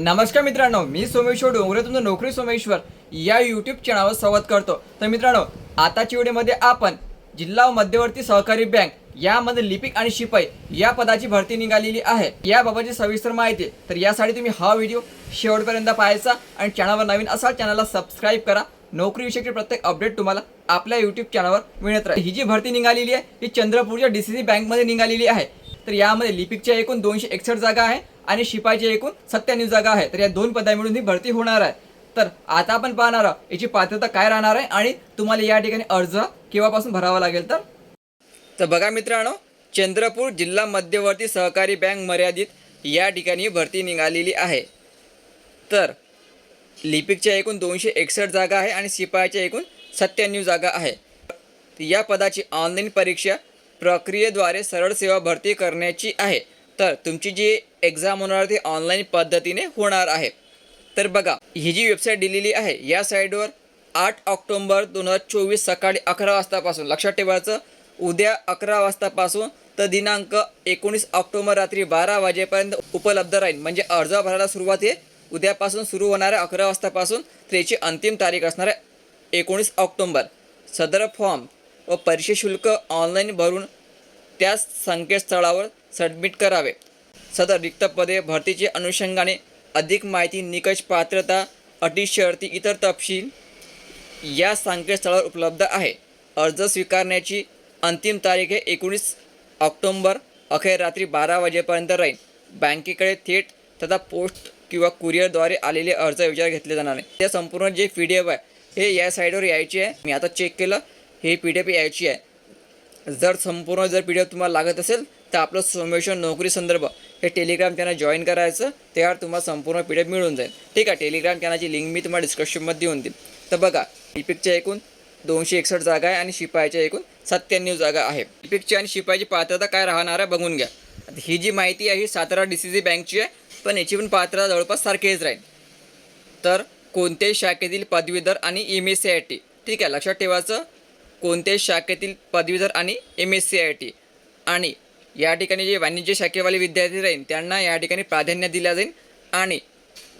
नमस्कार मित्रांनो मी सोमेश्वर डोंगरे तुमचं नोकरी सोमेश्वर या यूट्यूब चॅनलवर संवाद करतो. तर मित्रांनो आताच्या व्हिडिओमध्ये आपण जिल्हा मध्यवर्ती सहकारी बँक यामध्ये लिपिक आणि शिपाई या पदाची भरती निघालेली आहे. याबाबतची सविस्तर माहिती तर यासाठी तुम्ही हा व्हिडिओ शेवटपर्यंत पाहायचा आणि चॅनलवर नवीन असाल चॅनलला सबस्क्राईब करा. नोकरीविषयी प्रत्येक अपडेट तुम्हाला आपल्या यूट्यूब चॅनलवर मिळत राहील. ही जी भरती निघालेली आहे ही चंद्रपूरच्या डी सी सी बँकमध्ये निघालेली आहे. तर यामध्ये लिपिकच्या एकूण दोनशे एकसष्ट जागा आहे. आणि शिपाईची एकूण सत्त्याण्णव जागा आहे. तर या दोन पदा मिळून ही भरती होणार आहे. तर आता आपण पाहणार आहोत याची पात्रता काय राहणार आहे आणि तुम्हाला या ठिकाणी अर्ज केव्हापासून भरावा लागेल तर? तर बघा मित्रांनो चंद्रपूर जिल्हा मध्यवर्ती सहकारी बँक मर्यादित या ठिकाणी भरती निघालेली आहे. तर लिपिकच्या एकूण दोनशे एकसष्ट जागा आहे आणि शिपायाच्या एकूण सत्त्याण्णव जागा आहे. या पदाची ऑनलाईन परीक्षा प्रक्रियेद्वारे सरळ सेवा भरती करण्याची आहे. तर तुमची जी एक्झाम होणार ती ऑनलाईन पद्धतीने होणार आहे. तर बघा ही जी वेबसाईट दिलेली आहे या साईटवर आठ ऑक्टोंबर दोन हजार चोवीस सकाळी अकरा वाजतापासून लक्षात ठेवायचं उद्या अकरा वाजतापासून तर दिनांक एकोणीस ऑक्टोबर रात्री बारा वाजेपर्यंत उपलब्ध राहील. म्हणजे अर्ज भरायला सुरुवात आहे. उद्यापासून सुरू होणाऱ्या अकरा वाजतापासून. त्याची अंतिम तारीख असणार आहे एकोणीस ऑक्टोंबर. सदर फॉर्म व परीक्षे शुल्क ऑनलाईन भरून त्याच संकेतस्थळावर सबमिट करावे. सदर रिक्त पदे भरतीचे अनुषंगाने अधिक माहिती निकष पात्रता अटी शर्ती इतर तपशील या संकेतस्थळावर उपलब्ध आहे. अर्ज स्वीकारण्याची अंतिम तारीख आहे एकोणीस ऑक्टोंबर अखेर रात्री बारा वाजेपर्यंत राहील. बँकेकडे थेट तथा पोस्ट किंवा कुरिअरद्वारे आलेले अर्ज विचार घेतले जाणार नाही. त्या संपूर्ण जे पी डी एफ आहे हे या साईडवर यायचे आहे. मी आता चेक केलं हे पी डी एफ यायची आहे. जर संपूर्ण जर पी डी एफ तुम्हाला लागत असेल तर आपलं सोमेश्वर नोकरी संदर्भ हे टेलिग्राम चॅनल जॉईन करायचं त्यावर तुम्हाला संपूर्ण पी डी एफ मिळून जाईल. ठीक आहे टेलिग्राम चॅनलची लिंक मी तुम्हाला डिस्क्रिप्शनमध्ये देऊन देईन. तर बघा इपिकच्या एकूण दोनशे एकसष्ट जागा आहे आणि शिपायाच्या एकूण सत्त्याण्णव जागा आहे. इपिकची आणि शिपायाची पात्रता काय राहणार आहे बघून घ्या. ही जी माहिती आहे ही सातारा डी सी सी बँकची आहे पण याची पण पात्रता जवळपास सारखीच राहील. तर कोणत्याही शाखेतील पदवीधर आणि M S C I T ठीक आहे लक्षात ठेवायचं कोणत्याही शाखेतील पदवीधर आणि M S C I T आणि या ठिकाणी जे वाणिज्य शाखेवाले विद्यार्थी राहील त्यांना या ठिकाणी प्राधान्य दिल्या जाईल आणि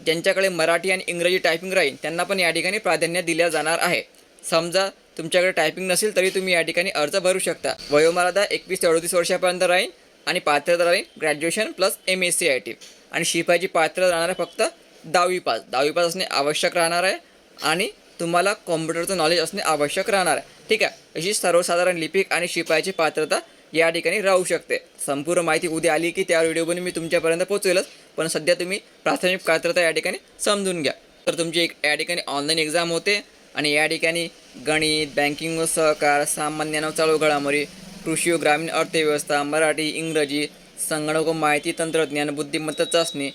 ज्यांच्याकडे मराठी आणि इंग्रजी टायपिंग राहील त्यांना पण या ठिकाणी प्राधान्य दिल्या जाणार आहे. समजा तुमच्याकडे टायपिंग नसेल तरी तुम्ही या ठिकाणी अर्ज भरू शकता. वयोमर्यादा एकवीस ते अडतीस वर्षापर्यंत राहील आणि पात्रता राहील graduation plus M S C I T आणि शिपायची पात्रता राहणार आहे फक्त दहावी पास. दहावी पास असणे आवश्यक राहणार आहे आणि तुम्हाला कॉम्प्युटरचं नॉलेज असणे आवश्यक राहणार. आहे ठीक आहे? अशी सर्वसाधारण लिपिक आणि शिपायाची पात्रता या ठिकाणी राहू शकते. संपूर्ण माहिती उद्या आली की त्या व्हिडिओमध्ये मी तुमच्यापर्यंत पोचवेलच पण सध्या तुम्ही प्राथमिक पात्रता या ठिकाणी समजून घ्या. तर तुमची एक या ठिकाणी ऑनलाईन एक्झाम होते आणि या ठिकाणी गणित बँकिंग व सहकार सामान्य नाव चालू घडामोडी कृषी व ग्रामीण अर्थव्यवस्था मराठी इंग्रजी संगणक व माहिती तंत्रज्ञान बुद्धिमत्ता चाचणी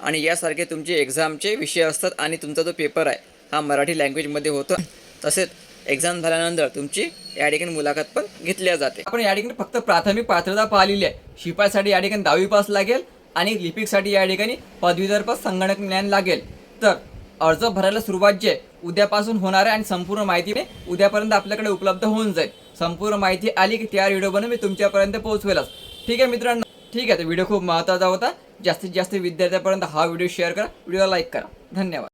आणि यासारखे तुमचे एक्झामचे विषय असतात आणि तुमचा जो पेपर आहे हा मराठी लँग्वेजमध्ये होतो. तसेच एक्झाम झाल्यानंतर तुमची या ठिकाणी मुलाखत पण घेतल्या जाते. आपण या ठिकाणी फक्त प्राथमिक पात्रता पाहिलेली आहे. शिपायसाठी या ठिकाणी दहावी पास लागेल आणि लिपिकसाठी या ठिकाणी पदवीधर पास संगणक ज्ञान लागेल. तर अर्ज भरायला सुरुवात जे उद्यापासून होणार आहे आणि संपूर्ण माहिती उद्यापर्यंत आपल्याकडे उपलब्ध होऊन जाईल. संपूर्ण माहिती आली की त्या व्हिडिओ बनवून मी तुमच्यापर्यंत पोहोचवेलच. ठीक आहे मित्रांनो? ठीक आहे तर व्हिडिओ खूप महत्त्वाचा होता. जास्तीत जास्त विद्यार्थ्यापर्यंत हा व्हिडिओ शेअर करा. व्हिडिओला लाईक करा. धन्यवाद.